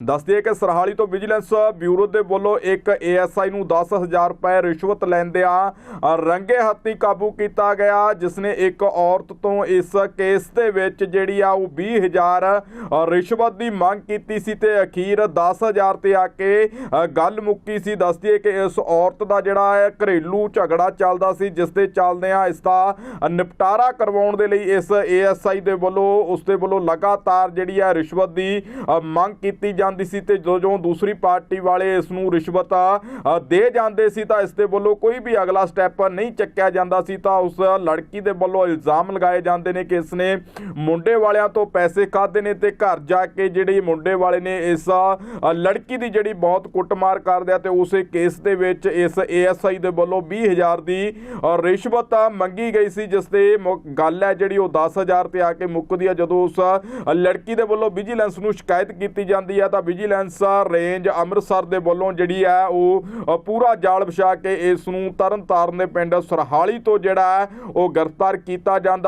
ਦੱਸਦੇ ਕਿ ਸਰਹਾਲੀ ਤੋਂ ਵਿਜੀਲੈਂਸ ਬਿਊਰੋ ਦੇ ਵੱਲੋਂ ਇੱਕ ਏਐਸਆਈ ਨੂੰ 10000 ਰੁਪਏ ਰਿਸ਼ਵਤ ਲੈਂਦਿਆਂ ਰੰਗੇ ਹੱਥੀ ਕਾਬੂ ਕੀਤਾ ਗਿਆ ਜਿਸ ਨੇ ਇੱਕ ਔਰਤ ਤੋਂ ਇਸ ਕੇਸ ਦੇ ਵਿੱਚ ਜਿਹੜੀ ਆ ਉਹ 20000 ਅ, ਰਿਸ਼ਵਤ ਦੀ ਮੰਗ ਕੀਤੀ ਸੀ ਤੇ ਅਖੀਰ 10000 ਤੇ ਆ ਕੇ ਗੱਲ ਮੁੱਕੀ ਸੀ। ਦੱਸਦੀ ਕਿ ਇਸ ਔਰਤ ਦਾ ਜਿਹੜਾ ਹੈ ਘਰੇਲੂ ਝਗੜਾ ਚੱਲਦਾ ਸੀ ਜਿਸ ਦੇ ਚੱਲਦਿਆਂ ਇਸ ਦਾ ਨਿਪਟਾਰਾ ਕਰਵਾਉਣ ਦੇ ਲਈ ਇਸ ਏਐਸਆਈ ਦੇ ਵੱਲੋਂ ਉਸ ਦੇ ਵੱਲੋਂ ਲਗਾਤਾਰ ਜਿਹੜੀ ਆ ਰਿਸ਼ਵਤ ਦੀ ਮੰਗ ਕੀਤੀ ਜਾ ਜਾਂਦੀ ਸੀ ਤੇ ਜਦੋਂ ਦੂਸਰੀ ਪਾਰਟੀ ਵਾਲੇ ਇਸ ਨੂੰ ਰਿਸ਼ਵਤ ਦੇ ਜਾਂਦੇ ਸੀ ਤਾਂ ਇਸ ਦੇ ਵੱਲੋਂ ਕੋਈ ਵੀ ਅਗਲਾ ਸਟੈਪ ਨਹੀਂ ਚੱਕਿਆ ਜਾਂਦਾ ਸੀ ਤਾਂ ਉਸ ਲੜਕੀ ਦੇ ਵੱਲੋਂ ਇਲਜ਼ਾਮ ਲਗਾਏ ਜਾਂਦੇ ਨੇ ਕਿ ਇਸ ਨੇ ਮੁੰਡੇ ਵਾਲਿਆਂ ਤੋਂ ਪੈਸੇ ਖਾਦੇ ਨੇ ਤੇ ਘਰ ਜਾ ਕੇ ਜਿਹੜੀ ਮੁੰਡੇ ਵਾਲੇ ਨੇ ਇਸ ਲੜਕੀ ਦੀ ਜਿਹੜੀ ਬਹੁਤ ਕੁੱਟਮਾਰ ਕਰਦੇ ਆ ਤੇ ਉਸੇ ਕੇਸ ਦੇ ਵਿੱਚ ਇਸ ਏਐਸਆਈ ਦੇ ਵੱਲੋਂ 20000 ਦੀ ਰਿਸ਼ਵਤ ਮੰਗੀ ਗਈ ਸੀ, ਜਿਸ ਤੇ ਗੱਲ ਹੈ ਜਿਹੜੀ ਉਹ 10000 ਤੇ ਆ ਕੇ ਮੁੱਕਦੀ ਆ ਜਦੋਂ ਉਸ ਲੜਕੀ ਦੇ ਵੱਲੋਂ ਵਿਜੀਲੈਂਸ ਨੂੰ ਸ਼ਿਕਾਇਤ ਕੀਤੀ ਜਾਂਦੀ ਹੈ ਤਾਂ ਵਿਜੀਲੈਂਸ ਰੇਂਜ ਅੰਮ੍ਰਿਤਸਰ ਦੇ ਵੱਲੋਂ ਜਿਹੜੀ ਹੈ ਉਹ ਪੂਰਾ ਜਾਲ ਵਿਛਾ ਕੇ ਇਸ ਨੂੰ ਤਰਨਤਾਰਨ ਦੇ ਪਿੰਡ ਸਰਹਾਲੀ ਤੋਂ ਜਿਹੜਾ ਹੈ ਉਹ ਗ੍ਰਿਫਤਾਰ ਕੀਤਾ ਜਾਂਦਾ।